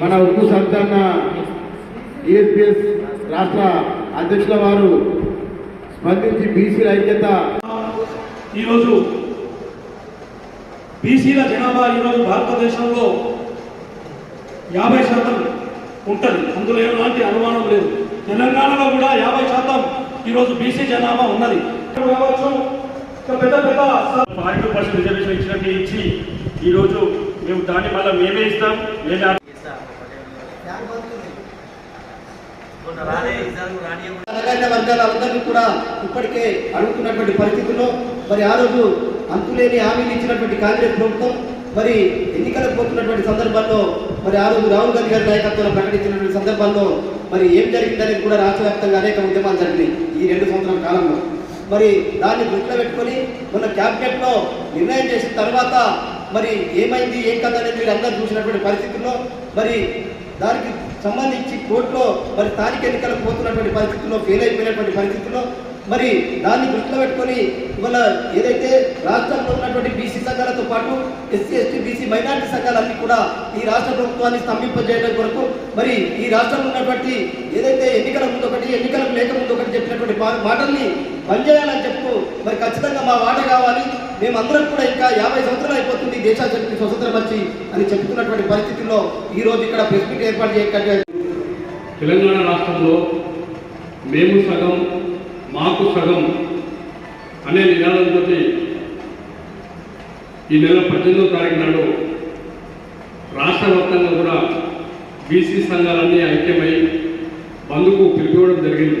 మన ఉక్కు సంచలన ఈఎస్పిఎస్ రాష్ట్ర అధ్యక్షుల వారు స్పందించి బీసీల ఐక్యత. ఈరోజు బీసీల జనాభా ఈరోజు భారతదేశంలో యాభై శాతం ఉంటుంది. అందులో ఎలాంటి అనుమానం లేదు. తెలంగాణలో కూడా యాభై శాతం ఈరోజు బీసీ జనాభా ఉన్నది. కావచ్చు. పెద్ద పెద్ద ఫార్టీ పర్సెంట్ రిజర్వేషన్ ఇచ్చినట్టు ఇచ్చి ఈరోజు మేము దాన్ని మళ్ళీ మేమే ఇస్తాం. మేమే అనగారిన వర్గాలందరినీ కూడా ఇప్పటికే అడుగుతున్నటువంటి పరిస్థితుల్లో మరి ఆ రోజు అంతులేని హామీలు ఇచ్చినటువంటి కాంగ్రెస్ ప్రభుత్వం మరి ఎన్నికలకు పోతున్నటువంటి సందర్భాల్లో మరి ఆ రోజు రాహుల్ గాంధీ గారి నాయకత్వంలో ప్రకటించినటువంటి సందర్భాల్లో మరి ఏం జరిగిందనేది కూడా రాష్ట్ర వ్యాప్తంగా అనేక ఉద్యమాలు జరిగినాయి ఈ రెండు సంవత్సరాల కాలంలో. మరి దాన్ని దృష్టిలో పెట్టుకొని మొన్న క్యాబినెట్లో నిర్ణయం చేసిన తర్వాత మరి ఏమైంది ఏం కథ అనేది మీరు అందరూ చూసినటువంటి పరిస్థితుల్లో మరి దానికి సంబంధించి కోర్టులో మరి స్థానిక ఎన్నికలకు పోతున్నటువంటి పరిస్థితుల్లో ఫెయిల్ అయిపోయినటువంటి పరిస్థితుల్లో మరి దాన్ని దృష్టిలో పెట్టుకొని ఇవాళ ఏదైతే రాష్ట్రంలో ఉన్నటువంటి బీసీ సంఘాలతో పాటు ఎస్సీ ఎస్టీ బీసీ మైనార్టీ సంఘాలన్నీ కూడా ఈ రాష్ట్ర ప్రభుత్వాన్ని స్తంభింపజేయడం కొరకు మరి ఈ రాష్ట్రంలో ఉన్నటువంటి ఏదైతే ఎన్నికల ముందు ఒకటి ఎన్నికలకు లేక ముందు ఒకటి చెప్పినటువంటి మాటల్ని పనిచేయాలని చెప్తూ మరి ఖచ్చితంగా మా వాట కావాలి. మేమందరం కూడా ఇంకా యాభై సంవత్సరాలు అయిపోతుంది ఈ స్వతంత్రం వచ్చి అని చెప్తున్నటువంటి పరిస్థితుల్లో ఈ రోజు ఇక్కడ ప్రెస్ మీట్ ఏర్పాటు చేయకంటే తెలంగాణ రాష్ట్రంలో మేము సగం మాకు సగం అనే నినాదంతో ఈ నెల పద్దెనిమిదో తారీఖు నాడు రాష్ట్ర వ్యాప్తంగా కూడా బీసీ సంఘాలన్నీ ఐక్యమై బంధుకు పిలిపివ్వడం జరిగింది.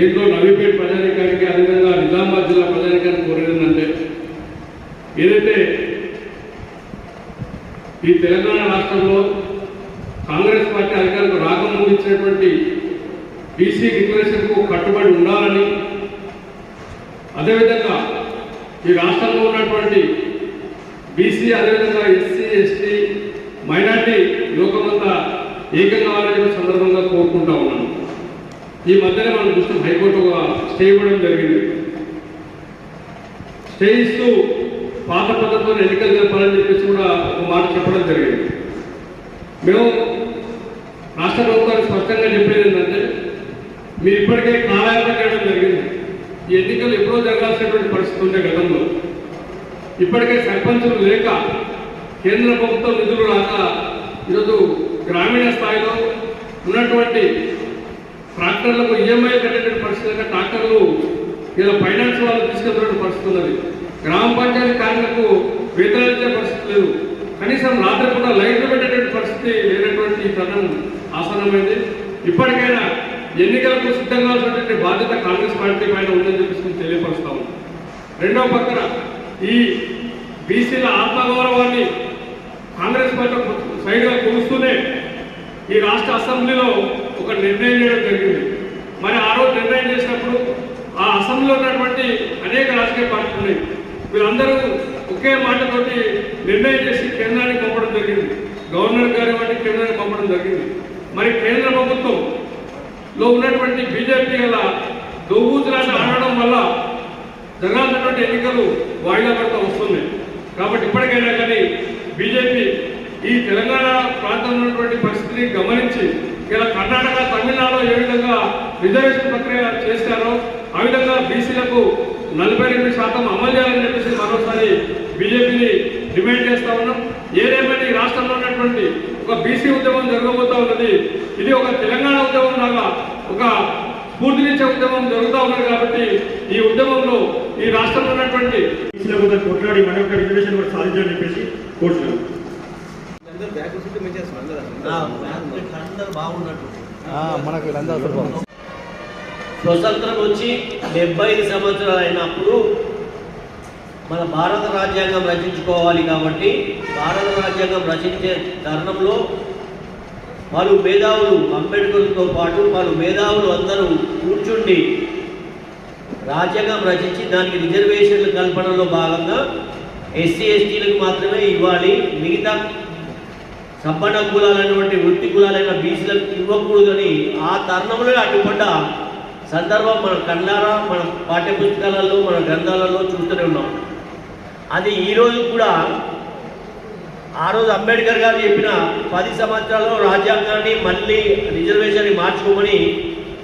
దీంట్లో నవీపేట ప్రజానికానికి అదేవిధంగా నిజామాబాద్ జిల్లా ప్రజానికానికి కోరేదంటే ఏదైతే ఈ తెలంగాణ రాష్ట్రంలో కాంగ్రెస్ పార్టీ అధికారులకు రాకముందు ఇచ్చినటువంటి బీసీ డిక్లరేషన్కు కట్టుబడి ఉండాలని అదేవిధంగా ఈ రాష్ట్రంలో ఉన్నటువంటి బీసీ అదేవిధంగా ఎస్సీ ఎస్టీ మైనార్టీ లోకమంతా ఏకం కావాలని సందర్భంగా కోరుకుంటా ఉన్నాను. ఈ మధ్యనే మనం చూస్తాం హైకోర్టు ఒక స్టే ఇవ్వడం జరిగింది. స్టే ఇస్తూ పాత పద్ధతిలో ఎన్నికలు జరపాలని చెప్పేసి కూడా ఒక మాట చెప్పడం జరిగింది. మేము రాష్ట్ర ప్రభుత్వానికి స్పష్టంగా చెప్పేది ఏంటంటే మీరు ఇప్పటికే కాలయాపన చేయడం జరిగింది. ఈ ఎన్నికలు ఎప్పుడో జరగాల్సినటువంటి పరిస్థితి ఉండే గతంలో. ఇప్పటికే సర్పంచులు లేక కేంద్ర ప్రభుత్వం నిధులు రాక ఈరోజు గ్రామీణ స్థాయిలో ఉన్నటువంటి ట్రాక్టర్లకు ఈఎంఐ కట్టేటువంటి పరిస్థితి లేక ట్రాక్టర్లు ఇలా ఫైనాన్స్ వాళ్ళు తీసుకెళ్తున్న పరిస్థితి ఉన్నది. గ్రామ పంచాయతీ కార్మికులకు వేతనాలు పరిస్థితి లేదు. కనీసం రాత్రిపూట లైట్లు పెట్టేటువంటి పరిస్థితి లేనటువంటి ఈ తరుణం ఆసన్నమైంది. ఇప్పటికైనా ఎన్నికలకు సిద్ధంగా ఉన్నటువంటి బాధ్యత కాంగ్రెస్ పార్టీ పైన ఉందని చెప్పేసి మేము తెలియపరుస్తాము రెండవ పక్కన ఈ బీసీల ఆత్మగౌరవాన్ని కాంగ్రెస్ పార్టీ సైడ్గా కురుస్తూనే ఈ రాష్ట్ర అసెంబ్లీలో ఒక నిర్ణయం చేయడం జరిగింది. మరి ఆ రోజు నిర్ణయం చేసినప్పుడు ఆ అసెంబ్లీలో ఉన్నటువంటి అనేక రాజకీయ పార్టీలు ఉన్నాయి. వీళ్ళందరూ ఒకే మాటతోటి నిర్ణయం చేసి కేంద్రానికి పంపడం జరిగింది. గవర్నర్ గారి వాటి కేంద్రానికి పంపడం జరిగింది. మరి కేంద్ర ప్రభుత్వంలో ఉన్నటువంటి బీజేపీ గల దోబూతులాట ఆడడం వల్ల జరగాల్సినటువంటి ఎన్నికలు వాయిదా పడతా వస్తున్నాయి. కాబట్టి ఇప్పటికైనా కానీ బీజేపీ ఈ తెలంగాణ ప్రాంతంలో ఉన్నటువంటి పరిస్థితిని గమనించి ఇలా కర్ణాటక తమిళనాడులో ఏ విధంగా రిజర్వేషన్ ప్రక్రియ చేస్తారో ఆ విధంగా బీసీలకు నలభై రెండు శాతం అమలు చేయాలని చెప్పేసి మరోసారి బీజేపీని డిమాండ్ చేస్తా ఉన్నాం. ఏదేమైనా ఈ రాష్ట్రంలో ఉన్నటువంటి ఒక బీసీ ఉద్యమం జరగబోతా ఉన్నది. ఇది ఒక తెలంగాణ ఉద్యమం లాగా ఒక స్ఫూర్తినిచ్చే ఉద్యమం జరుగుతూ ఉన్నది కాబట్టి ఈ ఉద్యమంలో ఈ రాష్ట్రంలో ఉన్నటువంటి కొట్లాడి మన యొక్క రిజర్వేషన్ కూడా సాధించాలని చెప్పేసి కోరుతున్నాం. మనకు స్వతంత్రం వచ్చి డెబ్బై ఐదు సంవత్సరాలు అయినప్పుడు మన భారత రాజ్యాంగం రచించుకోవాలి కాబట్టి భారత రాజ్యాంగం రచించే తరుణంలో పలు మేధావులు అంబేద్కర్తో పాటు పలు మేధావులు అందరూ కూర్చుండి రాజ్యాంగం రచించి దానికి రిజర్వేషన్ల కల్పనలో భాగంగా ఎస్సీ ఎస్టీలకు మాత్రమే ఇవ్వాలి. మిగతా సంపన్న కులాలైనటువంటి వృత్తి కులాలైన బీసీలకు ఇవ్వకూడదని ఆ తరుణంలో అడ్డుపడ్డ సందర్భం మన కళ్ళారా మన పాఠ్యపుస్తకాలలో మన గ్రంథాలలో చూస్తూనే ఉన్నాం. అది ఈరోజు కూడా ఆ రోజు అంబేద్కర్ గారు చెప్పిన పది సంవత్సరాల్లో రాజ్యాంగాన్ని మళ్ళీ రిజర్వేషన్ని మార్చుకోమని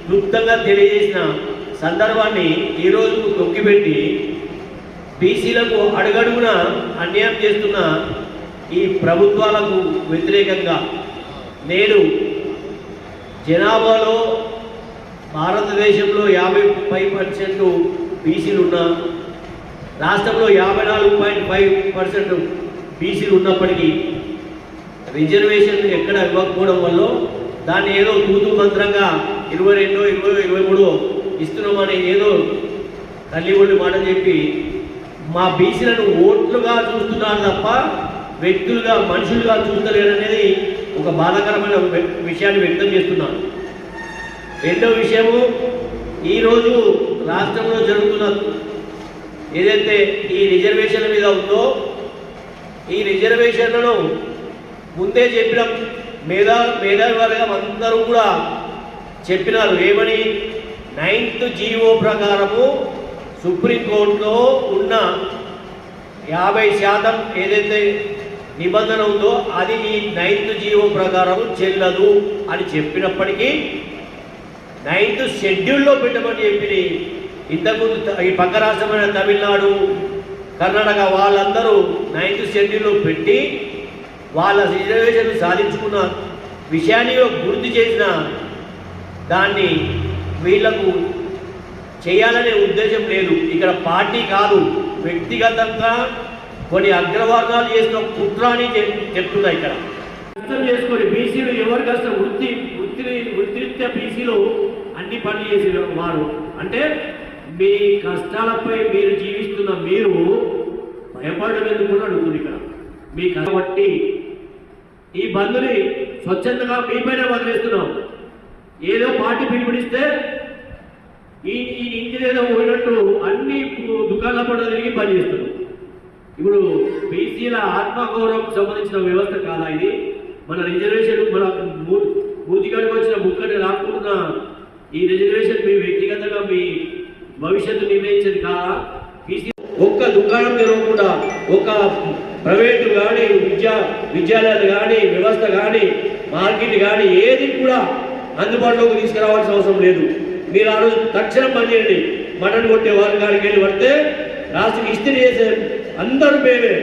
క్లుప్తంగా తెలియజేసిన సందర్భాన్ని ఈరోజు తొక్కిపెట్టి బీసీలకు అడుగడుగున అన్యాయం చేస్తున్న ఈ ప్రభుత్వాలకు వ్యతిరేకంగా నేడు జనాభాలో భారతదేశంలో యాభై ఫైవ్ పర్సెంట్ బీసీలు ఉన్న రాష్ట్రంలో యాభై నాలుగు పాయింట్ ఫైవ్ పర్సెంట్ బీసీలు ఉన్నప్పటికీ రిజర్వేషన్ ఎక్కడ ఇవ్వకపోవడం వల్ల దాన్ని ఏదో తూతు మంత్రంగా ఇరవై రెండు ఇరవై ఇరవై మూడో ఇస్తున్నామని ఏదో తల్లి ఒళ్ళు మాట చెప్పి మా బీసీలను ఓట్లుగా చూస్తున్నారు తప్ప వ్యక్తులుగా మనుషులుగా చూస్తలేరనేది ఒక బాధాకరమైన విషయాన్ని వ్యక్తం చేస్తున్నాను రెండో విషయము ఈరోజు రాష్ట్రంలో జరుగుతున్న ఏదైతే ఈ రిజర్వేషన్ల మీద ఉందో ఈ రిజర్వేషన్లను ముందే చెప్పిన. మేధా మేధావి వర్గం అందరూ కూడా చెప్పినారు. ఏమని? నైన్త్ జీవో ప్రకారము సుప్రీంకోర్టులో ఉన్న యాభై శాతం ఏదైతే నిబంధన ఉందో అది ఈ నైన్త్ జీవో ప్రకారం చెల్లదు అని చెప్పినప్పటికీ నైన్త్ షెడ్యూల్లో పెట్టమని చెప్పి ఇంతకుముందు ఈ పక్క రాష్ట్రమైన తమిళనాడు కర్ణాటక వాళ్ళందరూ నైన్త్ షెడ్యూల్లో పెట్టి వాళ్ళ రిజర్వేషన్ సాధించుకున్న విషయాన్ని గుర్తు చేసిన దాన్ని వీళ్ళకు చేయాలనే ఉద్దేశం లేదు. ఇక్కడ పార్టీ కాదు వ్యక్తిగతంగా కొన్ని అగ్రవర్గాలు చేసిన కుట్రాన్ని అని చెప్తున్నా ఇక్కడ. అర్థం చేసుకొని బీసీలు ఎవరి కష్టం వృత్తి వృత్తి వృత్తిరీత్యా బీసీలు అన్ని పనులు చేసిన వారు. అంటే మీ కష్టాలపై మీరు జీవిస్తున్న మీరు భయపడడం ఎందుకు అని అడుగుతుంది ఇక్కడ. మీ కాబట్టి ఈ బంధుని స్వచ్ఛందంగా మీపైన వదిలేస్తున్నాం. ఏదో పార్టీ పిలుపునిస్తే ఈ ఈ ఇంటి ఏదో పోయినట్టు అన్ని దుకాణాల పడ తిరిగి పనిచేస్తున్నాం ఇప్పుడు బీసీల ఆత్మగౌరవం సంబంధించిన వ్యవస్థ కాదా ఇది? మన రిజర్వేషన్ మన మూ- మూతికాడికి వచ్చిన ముక్కని రాకుండా ఈ రిజర్వేషన్ మీ వ్యక్తిగతంగా మీ భవిష్యత్తు నిర్ణయించేది కాదా? బీసీ ఒక్క దుకాణం తెరవకుండా ఒక ప్రైవేటు కానీ విద్యా విద్యాలయాలు కానీ వ్యవస్థ కానీ మార్కెట్ కానీ ఏది కూడా అందుబాటులోకి తీసుకురావాల్సిన అవసరం లేదు. మీరు ఆ రోజు తక్షణం పనిచేయండి. మటన్ కొట్టే వారి కాడికి వెళ్ళి పడితే రాష్ట్రకి ఇస్త్రీ చేసే అందరూ మేమే.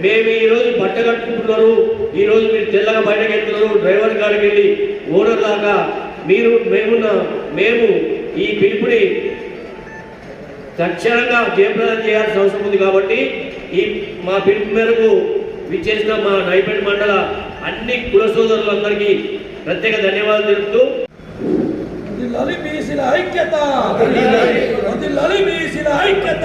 మేము ఈరోజు బట్ట కట్టుకుంటున్నారు. ఈ రోజు మీరు తెల్లగా బయటకు వెళ్తున్నారు. డ్రైవర్ కాడికి వెళ్ళి ఓనర్ దాకా మీరు మేమున్న మేము ఈ పిలుపుని తక్షణంగా జయప్రదం చేయాల్సిన అవసరం ఉంది కాబట్టి ఈ మా పిలుపు మేరకు విచ్చేసిన మా నైపేట మండల అన్ని కుల సోదరులందరికీ ప్రత్యేక ధన్యవాదాలు తెలుపుతూ ఐక్యత! ఐక్యత!